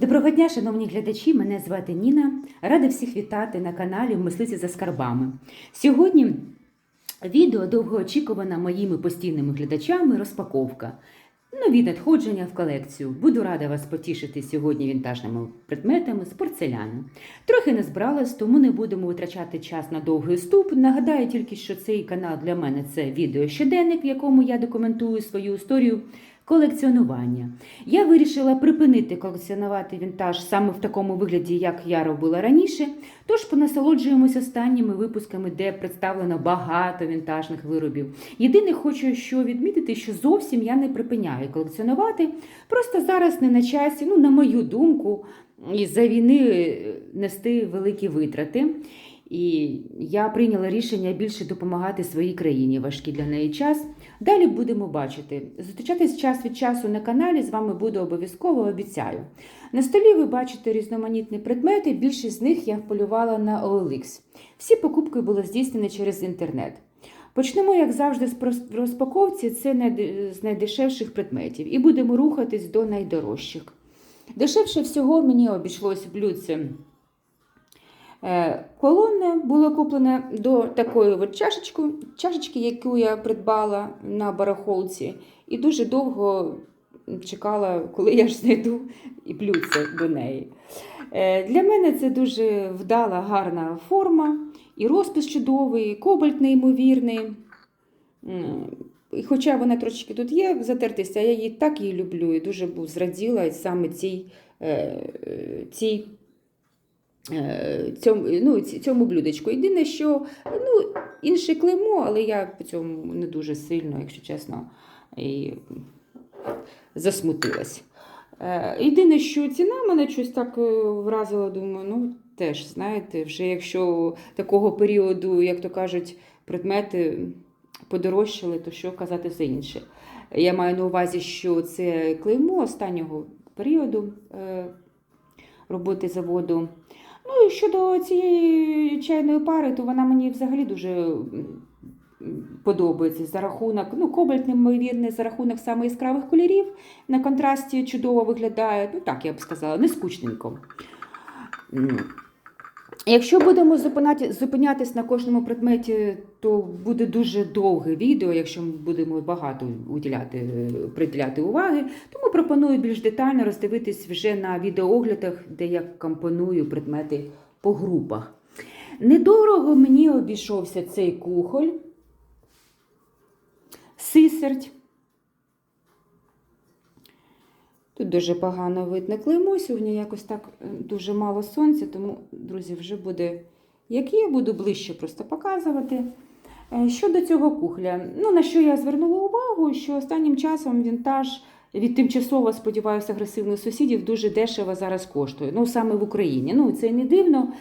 Доброго дня, шановні глядачі! Мене звати Ніна. Рада всіх вітати на каналі Мислиці за скарбами. Сьогодні відео довгоочікувана моїми постійними глядачами розпаковка. Нові надходження в колекцію. Буду рада вас потішити сьогодні вінтажними предметами з порцеляну. Трохи не збиралась, тому не будемо витрачати час на довгий ступ. Нагадаю тільки, що цей канал для мене це відео щоденник, в якому я документую свою історію колекціонування. Я вирішила припинити колекціонувати вінтаж саме в такому вигляді, як я робила раніше. Тож понасолоджуємося останніми випусками, де представлено багато вінтажних виробів. Єдине, хочу що відмітити, що зовсім я не припиняю колекціонувати. Просто зараз не на часі, ну, на мою думку, із-за війни е, нести великі витрати. І я прийняла рішення більше допомагати своїй країні важкий для неї час. Далі будемо бачити. Зустрічатись час від часу на каналі з вами буду обов'язково обіцяю. На столі ви бачите різноманітні предмети, більшість з них я полювала на OLX. Всі покупки були здійснені через інтернет. Почнемо, як завжди, з розпаковці це з найдешевших предметів, і будемо рухатись до найдорожчих. Дешевше всього мені обійшлось блюдце Колонне було куплене до такої чашечки, чашечки, яку я придбала на барахолці, і дуже довго чекала, коли я ж знайду і блюдце до неї. Е, Для мене це дуже вдала, гарна форма, і розпис чудовий, і кобальт неймовірний. І хоча вона трошечки тут є, затертися, я її так її люблю і дуже зраділа саме цій, е, е, цій е, цьому, ну, цьому блюдечку. Єдине, що ну, інше клеймо, але я по цьому не дуже сильно, якщо чесно, і засмутилась. Е, Єдине, що ціна мене щось так е, вразила, думаю, ну теж, знаєте, вже якщо такого періоду, як то кажуть, предмети подорожчали, то що казати за інше. Я маю на увазі, що це клеймо останнього періоду е, роботи заводу. Ну і щодо цієї чайної пари, то вона мені взагалі дуже подобається за рахунок, ну, кобальт неймовірний, за рахунок саме яскравих кольорів. На контрасті чудово виглядає, ну так я б сказала, не скучненько. Якщо будемо зупиняти, зупинятись на кожному предметі, то буде дуже довге відео, якщо ми будемо багато уділяти, приділяти уваги. Тому пропоную більш детально роздивитись вже на відеооглядах, де я компоную предмети по групах. Недорого мені обійшовся цей кухоль, сисерть. Тут дуже погано видно клеймо. Сьогодні якось так е, дуже мало сонця, тому, друзі, вже буде, як є, буду ближче просто показувати. Е, Щодо цього кухля, ну на що я звернула увагу, що останнім часом вінтаж від тимчасово, сподіваюся, агресивних сусідів дуже дешево зараз коштує. Ну, саме в Україні. Ну, це не дивно,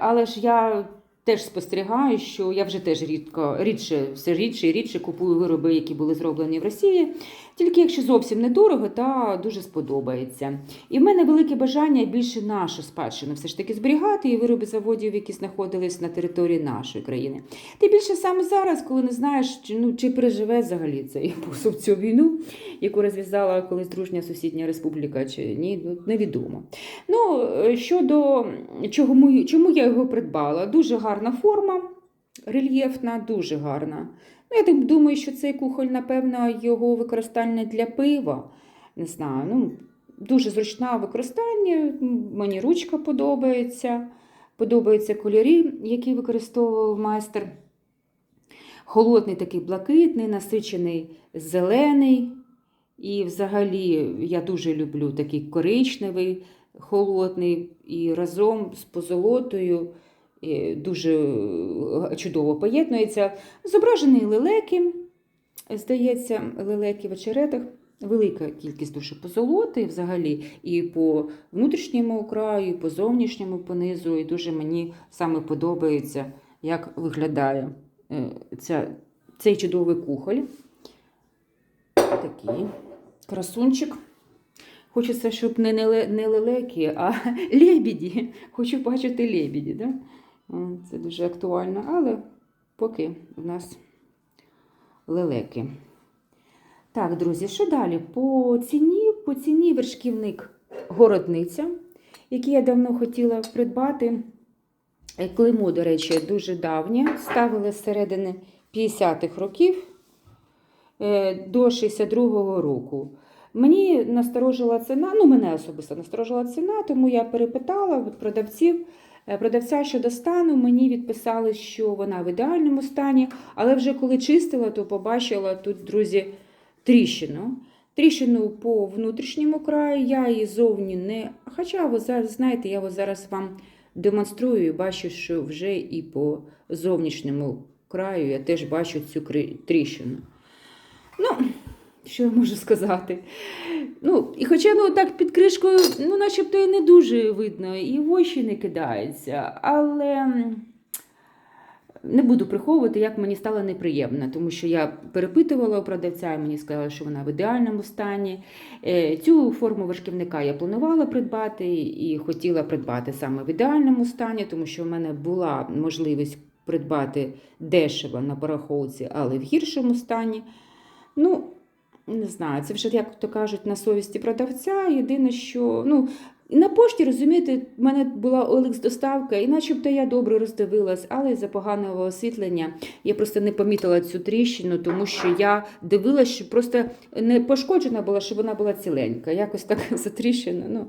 але ж я теж спостерігаю, що я вже теж рідко, рідше, все рідше і рідше купую вироби, які були зроблені в Росії. Тільки якщо зовсім недорого, та дуже сподобається. І в мене велике бажання більше нашу спадщину все ж таки зберігати і вироби заводів, які знаходились на території нашої країни. Тим більше саме зараз, коли не знаєш, чи, ну, чи переживе взагалі цей посуд цю війну, яку розв'язала колись дружня сусідня республіка, чи ні, ну, невідомо. Ну, е, щодо чому, чому я його придбала, дуже гарна форма, рельєфна, дуже гарна. Ну, я думаю, що цей кухоль, напевно, його використання для пива. Не знаю, ну, дуже зручне використання. Мені ручка подобається. Подобаються кольори, які використовував майстер. Холодний такий блакитний, насичений зелений. І взагалі я дуже люблю такий коричневий, холодний, і разом з позолотою дуже е, чудово поєднується. Зображені лелеки, здається, лелеки в очеретах. Велика кількість дуже позолоти взагалі і по внутрішньому краю, і по зовнішньому понизу. І дуже мені саме подобається, як виглядає е, ця, цей чудовий кухоль. Такий красунчик. Хочеться, щоб не, не, лелеки, а лебіді. Хочу бачити лебіді. Да? О, Це дуже актуально, але поки в нас лелеки. Так, друзі, що далі? По ціні, по ціні вершківник городниця, які я давно хотіла придбати. Е, Клеймо, до речі, дуже давнє. Ставили з середини 50-х років е, до 62-го року. Мені насторожила ціна, ну мене особисто насторожила ціна, тому я перепитала від продавців. Е, Продавця щодо стану мені відписали, що вона в ідеальному стані, але вже коли чистила, то побачила тут, друзі, тріщину. Тріщину по внутрішньому краю, я її зовні не. Хоча, ви знаєте, я зараз вам демонструю і бачу, що вже і по зовнішньому краю я теж бачу цю тріщину. Ну, що я можу сказати? Ну, і хоча ну, так під кришкою, ну, начебто і не дуже видно, і в очі не кидається, але не буду приховувати, як мені стало неприємно, тому що я перепитувала у продавця, і мені сказали, що вона в ідеальному стані. Е, Цю форму вершківника я планувала придбати і хотіла придбати саме в ідеальному стані, тому що в мене була можливість придбати дешево на барахолці, але в гіршому стані. Ну, не знаю, це вже, як то кажуть, на совісті продавця. Єдине, що ну, на пошті, розумієте, в мене була OLX доставка, і начебто я добре роздивилась, але із-за поганого освітлення я просто не помітила цю тріщину, тому що я дивилася, що просто не пошкоджена була, що вона була ціленька. Якось так затріщена. Ну,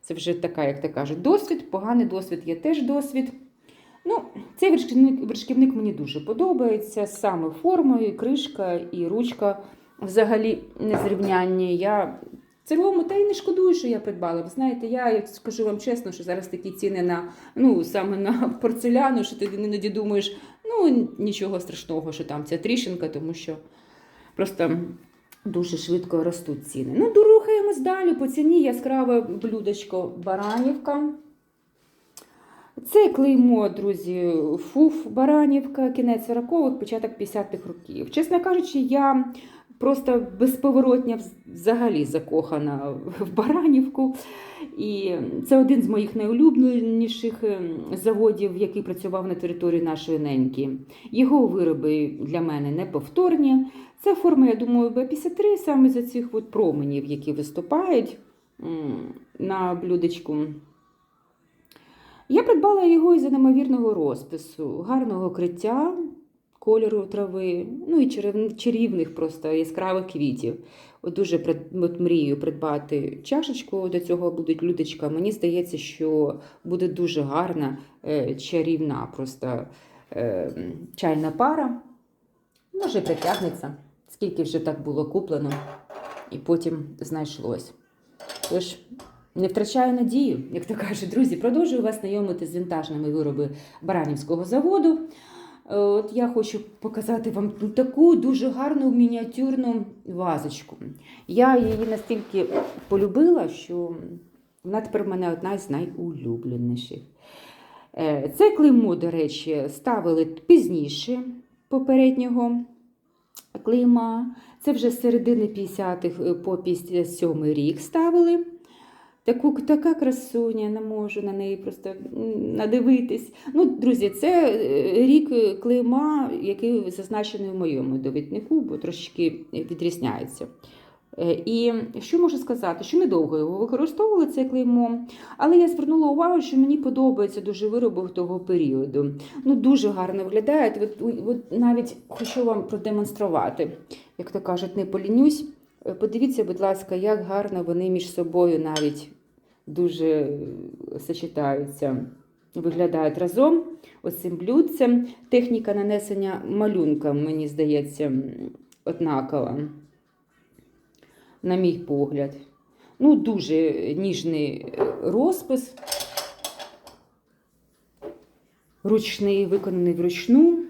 це вже така, як то кажуть, досвід, поганий досвід є теж досвід. Ну, цей вершківник, вершківник мені дуже подобається, саме формою, і кришка і ручка взагалі незрівнянні. Я в цілому та й не шкодую, що я придбала. Ви знаєте, я скажу вам чесно, що зараз такі ціни на ну саме на порцеляну, що ти іноді думаєш, ну нічого страшного, що там ця тріщинка, тому що просто. Дуже швидко ростуть ціни. Ну, рухаємось далі. По ціні яскраве блюдечко Баранівка. Це клеймо, друзі, ФУФ Баранівка, кінець 40-х, початок 50-х років. Чесно кажучи, я просто безповоротня взагалі закохана в Баранівку. І це один з моїх найулюбленіших ем, заводів, який працював на території нашої неньки. Його вироби для мене неповторні. Це форма, я думаю, Б-53, саме за цих от променів, які виступають на блюдечку. Я придбала його із-за неймовірного розпису, гарного криття, кольору трави, ну і чарівних просто яскравих квітів. От дуже от мрію придбати чашечку до цього буде блюдечка. Мені здається, що буде дуже гарна, е, чарівна просто е, чайна пара. Може, притягнеться, скільки вже так було куплено, і потім знайшлось. Тож, не втрачаю надію, як то кажуть, друзі, продовжую вас знайомити з вінтажними вироби Баранівського заводу. Е, От я хочу показати вам таку дуже гарну мініатюрну вазочку. Я її настільки полюбила, що вона тепер в мене одна з найулюбленіших. Е, Це клеймо, до речі, ставили пізніше попереднього клейма. Це вже з середини 50-х по 57 рік ставили. Таку, така красуня, не можу на неї просто надивитись. Ну, друзі, це е, рік клейма, який зазначений в моєму довіднику, бо трошечки відрізняється. Е, І що можу сказати, що недовго його використовували це клеймо, але я звернула увагу, що мені подобається дуже вироби того періоду. Ну, дуже гарно виглядають. От, от навіть хочу вам продемонструвати, як то кажуть, не полінюсь. Е, Подивіться, будь ласка, як гарно вони між собою навіть дуже е, сочетаються, виглядають разом. Оцим блюдцем. Техніка нанесення малюнка, мені здається, однакова, на мій погляд. Ну, дуже ніжний е, розпис, ручний, виконаний вручну.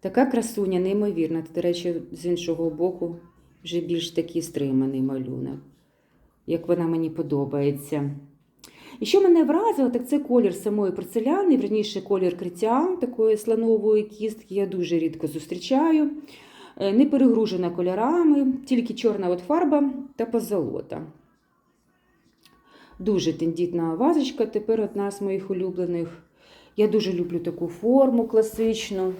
Така красуня, неймовірна. До речі, з іншого боку, вже більш такий стриманий малюнок, як вона мені подобається. І що мене вразило, так це колір самої порцеляни, верніше колір криття такої слонової кістки. Я дуже рідко зустрічаю. Е, Не перегружена кольорами, тільки чорна от фарба та позолота. Дуже тендітна вазочка, тепер одна з моїх улюблених. Я дуже люблю таку форму класичну.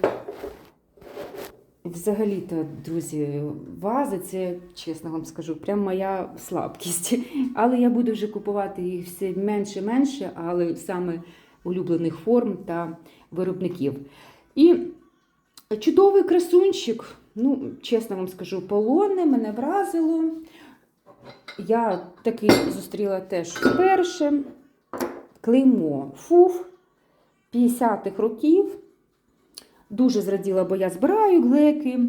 Взагалі-то, друзі, вази це, чесно вам скажу, прям моя слабкість. Але я буду вже купувати їх все менше-менше, але саме улюблених форм та виробників. І чудовий красунчик, ну, чесно вам скажу, полонне мене вразило. Я такий зустріла теж вперше. Клеймо ФУФ 50-х років. Дуже зраділа, бо я збираю глеки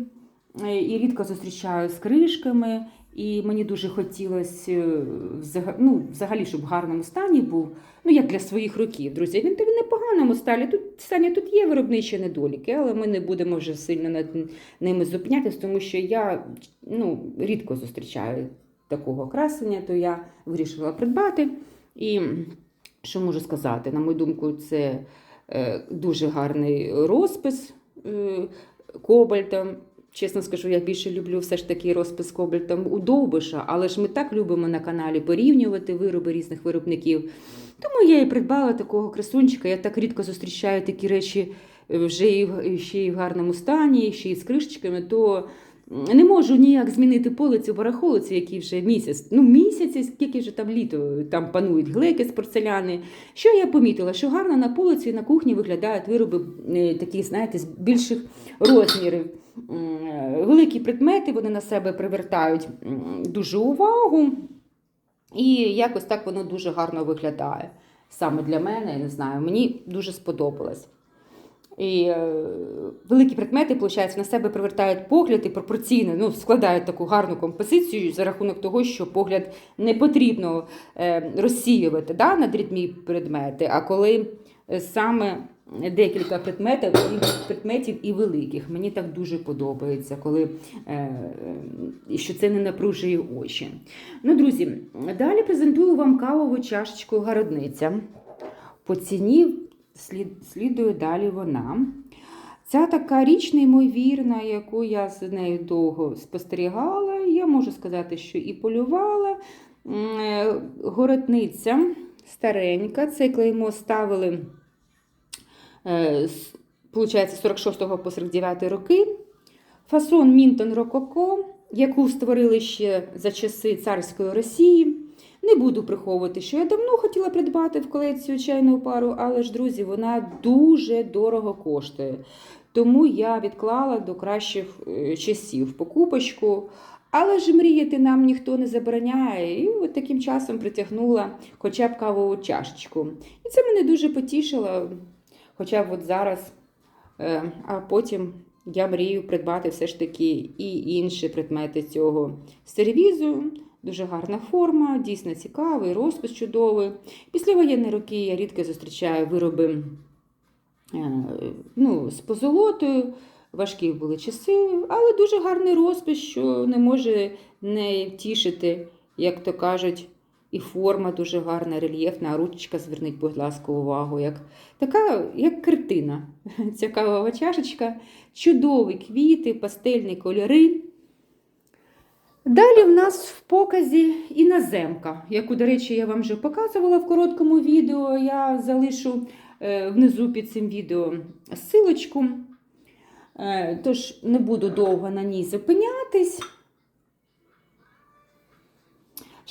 е, і рідко зустрічаю з кришками. І мені дуже хотілося е, ну, взагалі, щоб в гарному стані був. Ну, як для своїх років, друзі. Він в непоганому стані. Тут стані тут є виробничі недоліки, але ми не будемо вже сильно над ними зупинятися, тому що я ну, рідко зустрічаю такого красення, то я вирішила придбати. І що можу сказати? На мою думку, це дуже гарний розпис е, кобальтом. Чесно скажу, я більше люблю все ж таки розпис кобальтом у Довбиша, але ж ми так любимо на каналі порівнювати вироби різних виробників. Тому я і придбала такого красунчика. Я так рідко зустрічаю такі речі е, вже і ще і в гарному стані, ще й з кришечками, то не можу ніяк змінити полицю барахолиці, які вже місяць. Ну, місяць, скільки вже там літо там панують глеки з порцеляни. Що я помітила? Що гарно на полиці і на кухні виглядають вироби е, такі, знаєте, з більших розмірів. Великі предмети вони на себе привертають дуже увагу. І якось так воно дуже гарно виглядає. Саме для мене, я не знаю, мені дуже сподобалось. І е, великі предмети, виходить, на себе привертають погляд і пропорційно ну, складають таку гарну композицію за рахунок того, що погляд не потрібно е, розсіювати да, на дрібні предмети, а коли е, саме декілька предметів і, предметів і великих. Мені так дуже подобається, коли що це не напружує очі. Ну, друзі, далі презентую вам кавову чашечку городниця. По ціні слідує далі вона. Ця така річ неймовірна, яку я з нею довго спостерігала, я можу сказати, що і полювала. Е, Городниця старенька, це клеймо ставили е, з 46 по 49 роки. Фасон Мінтон Рококо, яку створили ще за часи царської Росії. Не буду приховувати, що я давно хотіла придбати в колекцію чайну пару, але ж, друзі, вона дуже дорого коштує. Тому я відклала до кращих е, часів покупочку. Але ж мріяти нам ніхто не забороняє. І от таким часом притягнула хоча б кавову чашечку. І це мене дуже потішило. Хоча б от зараз, Е, а потім я мрію придбати все ж таки і інші предмети цього сервізу. Дуже гарна форма, дійсно цікавий, розпис чудовий. Після воєнні роки я рідко зустрічаю вироби е, ну, з позолотою. Важкі були часи, але дуже гарний розпис, що не може не тішити, як то кажуть, і форма дуже гарна, рельєфна, а ручечка, зверніть, будь ласка, увагу, як така, як картина. Ця кавова чашечка, чудові квіти, пастельні кольори. Далі в нас в показі іноземка, яку, до речі, я вам вже показувала в короткому відео. Я залишу е, внизу під цим відео силочку. Е, Тож не буду довго на ній зупинятись.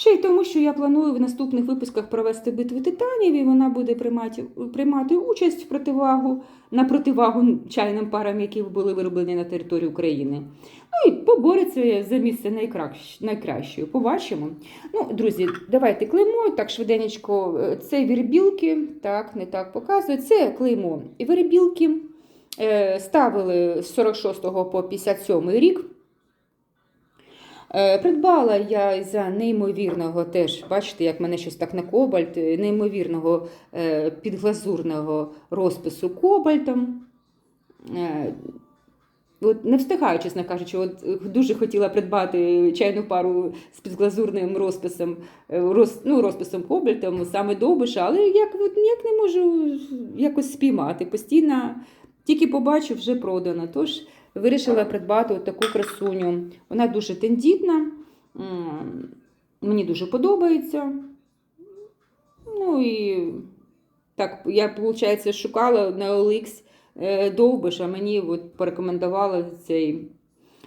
Ще й тому, що я планую в наступних випусках провести битву титанів, і вона буде приймати, приймати участь в противагу на противагу чайним парам, які були вироблені на території України. Ну і побореться за місце найкращ, найкращою. Побачимо. Ну, друзі, давайте клеймо. Так, швиденечко. Е, Це вірбілки, так, не так показую. Це клеймо і вирібілки. Е, Ставили з 46 по 57 рік. Е, Придбала я за неймовірного теж, бачите, як мене щось так на кобальт, е, неймовірного е, підглазурного розпису кобальтом. От не встигаю, чесно кажучи, от дуже хотіла придбати чайну пару з підглазурним розписом, роз, ну, розписом кобальтом, саме довбиша, але як, от ніяк не можу якось спіймати. Постійно тільки побачу, вже продано. Тож вирішила придбати от таку красуню. Вона дуже тендітна, мені дуже подобається. Ну і так, я, виходить, шукала на OLX е, довбиш, а мені от порекомендували цей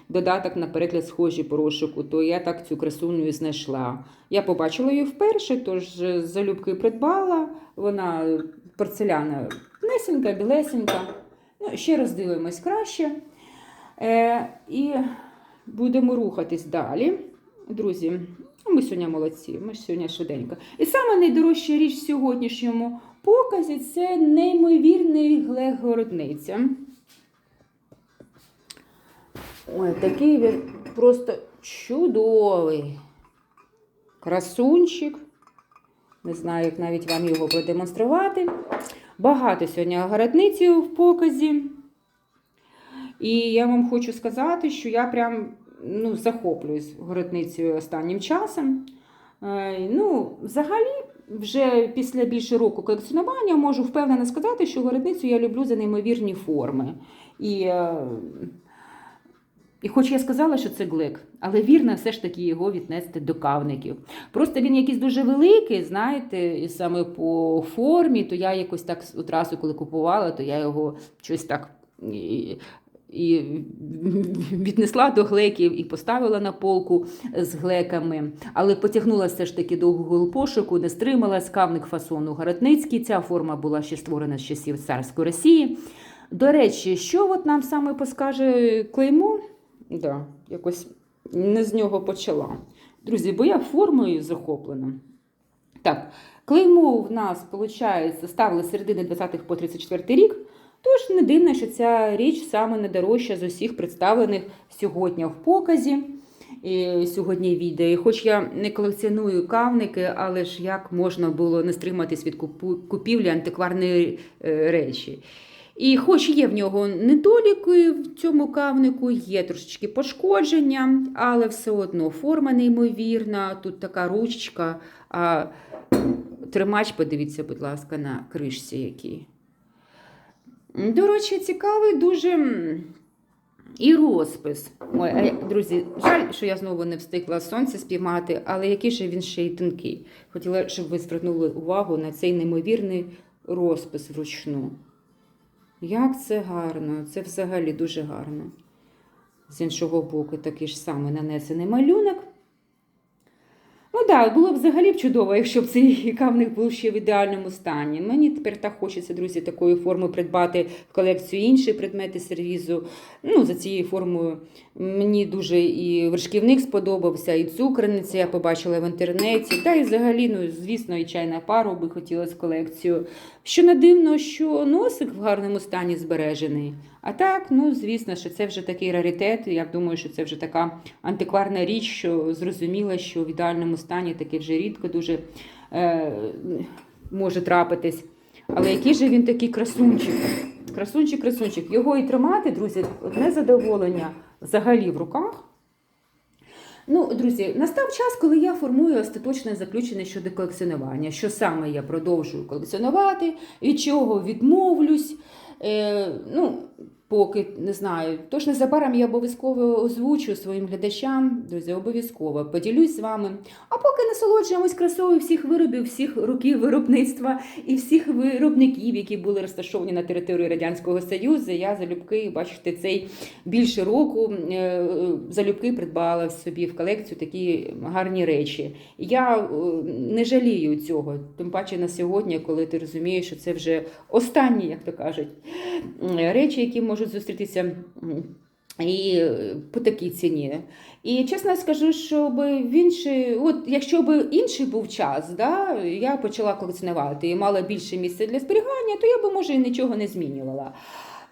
додаток на перегляд схожі по розшуку, то я так цю красуню і знайшла. Я побачила її вперше, тож е, залюбки придбала. Вона порцеляна несенька, білесенька. Ну, ще раз дивимось краще. Е, і будемо рухатись далі. Друзі, ми сьогодні молодці, ми ж сьогодні швиденько. І саме найдорожча річ в сьогоднішньому показі це неймовірний глек городниця. Ой, такий він просто чудовий. Красунчик. Не знаю, як навіть вам його продемонструвати. Багато сьогодні городниці в показі. І я вам хочу сказати, що я прям ну, захоплююсь городницею останнім часом. Е, ну, взагалі, вже після більше року колекціонування можу впевнено сказати, що городницю я люблю за неймовірні форми. І, е, і хоч я сказала, що це глек, але вірно все ж таки його віднести до кавників. Просто він якийсь дуже великий, знаєте, і саме по формі, то я якось так одразу, коли купувала, то я його щось так. І, віднесла до глеків і поставила на полку з глеками, але потягнула все ж таки до Google пошуку, не стрималась кавник фасону Городницький. Ця форма була ще створена з часів царської Росії. До речі, що от нам саме поскаже клеймо? Да, якось не з нього почала. Друзі, бо я формою захоплена. Так, клеймо в нас, виходить, ставили з середини 20-х по 34 рік. Тож не дивно, що ця річ саме найдорожча з усіх представлених сьогодні в показі. І сьогодні відео. І хоч я не колекціоную кавники, але ж як можна було не стриматись від купівлі антикварної е, речі. І хоч є в нього недоліки в цьому кавнику, є трошечки пошкодження, але все одно форма неймовірна, тут така ручка, а тримач, подивіться, будь ласка, на кришці який. До речі, цікавий дуже і розпис. Ой, друзі, жаль, що я знову не встигла сонце спіймати, але який же він ще й тонкий. Хотіла, щоб ви звернули увагу на цей неймовірний розпис вручну. Як це гарно, це взагалі дуже гарно. З іншого боку, такий ж самий нанесений малюнок. Так, було б взагалі б чудово, якщо б цей кавник був ще в ідеальному стані. Мені тепер так хочеться, друзі, такої форми придбати в колекцію інші предмети сервізу. Ну, за цією формою мені дуже і вершківник сподобався, і цукерниця я побачила в інтернеті. Та і взагалі, ну, звісно, і чайна пару би хотілося колекцію. Що не дивно, що носик в гарному стані збережений. А так, ну звісно, що це вже такий раритет. Я думаю, що це вже така антикварна річ, що зрозуміла, що в ідеальному стані таке вже рідко дуже е, може трапитись. Але який же він такий красунчик? Красунчик, красунчик. Його і тримати, друзі, одне задоволення взагалі в руках. Ну, друзі, настав час, коли я формую остаточне заключення щодо колекціонування. Що саме я продовжую колекціонувати, від чого відмовлюсь. Е, ну, поки не знаю. Тож незабаром я обов'язково озвучу своїм глядачам, друзі, обов'язково поділюсь з вами. А поки насолоджуємось красою всіх виробів, всіх років виробництва і всіх виробників, які були розташовані на території Радянського Союзу, я залюбки, бачите, цей більше року е, залюбки придбала собі в колекцію такі гарні речі. Я е, не жалію цього, тим паче на сьогодні, коли ти розумієш, що це вже останні, як то кажуть, речі, які можуть зустрітися. І е, по такій ціні. І чесно скажу, щоб інший, от якщо б інший був час, да, я почала колекціонувати і мала більше місця для зберігання, то я би може і нічого не змінювала.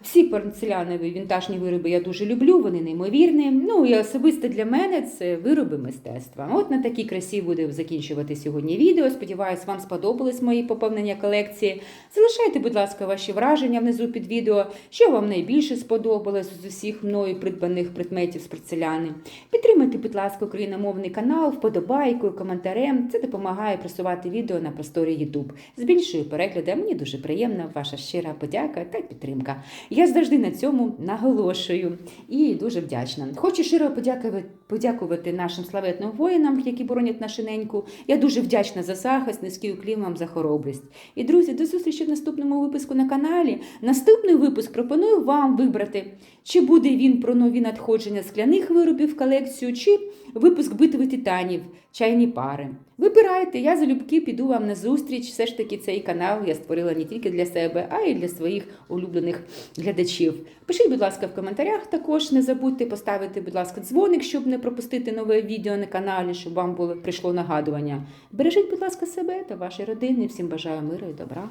Всі порцелянові вінтажні вироби я дуже люблю, вони неймовірні. Ну і особисто для мене це вироби мистецтва. От на такій красі буду закінчувати сьогодні відео. Сподіваюсь, вам сподобались мої поповнення колекції. Залишайте, будь ласка, ваші враження внизу під відео, що вам найбільше сподобалось з усіх мною придбаних предметів з порцеляни. Підтримайте, будь ласка, україномовний канал, вподобайкою, коментарем. Це допомагає просувати відео на просторі YouTube. Збільшує перегляди. Мені дуже приємна ваша щира подяка та підтримка. Я завжди на цьому наголошую і дуже вдячна. Хочу щиро подякувати, подякувати нашим славетним воїнам, які боронять нашу неньку. Я дуже вдячна за захист, низький уклін вам за хоробрість. І друзі, до зустрічі в наступному випуску на каналі. Наступний випуск пропоную вам вибрати, чи буде він про нові надходження скляних виробів в колекцію, чи випуск битви титанів, чайні пари. Вибирайте, я залюбки піду вам на зустріч. Все ж таки цей канал я створила не тільки для себе, а й для своїх улюблених глядачів. Пишіть, будь ласка, в коментарях також не забудьте поставити, будь ласка, дзвоник, щоб не пропустити нове відео на каналі, щоб вам було прийшло нагадування. Бережіть, будь ласка, себе та ваші родини. Всім бажаю миру і добра.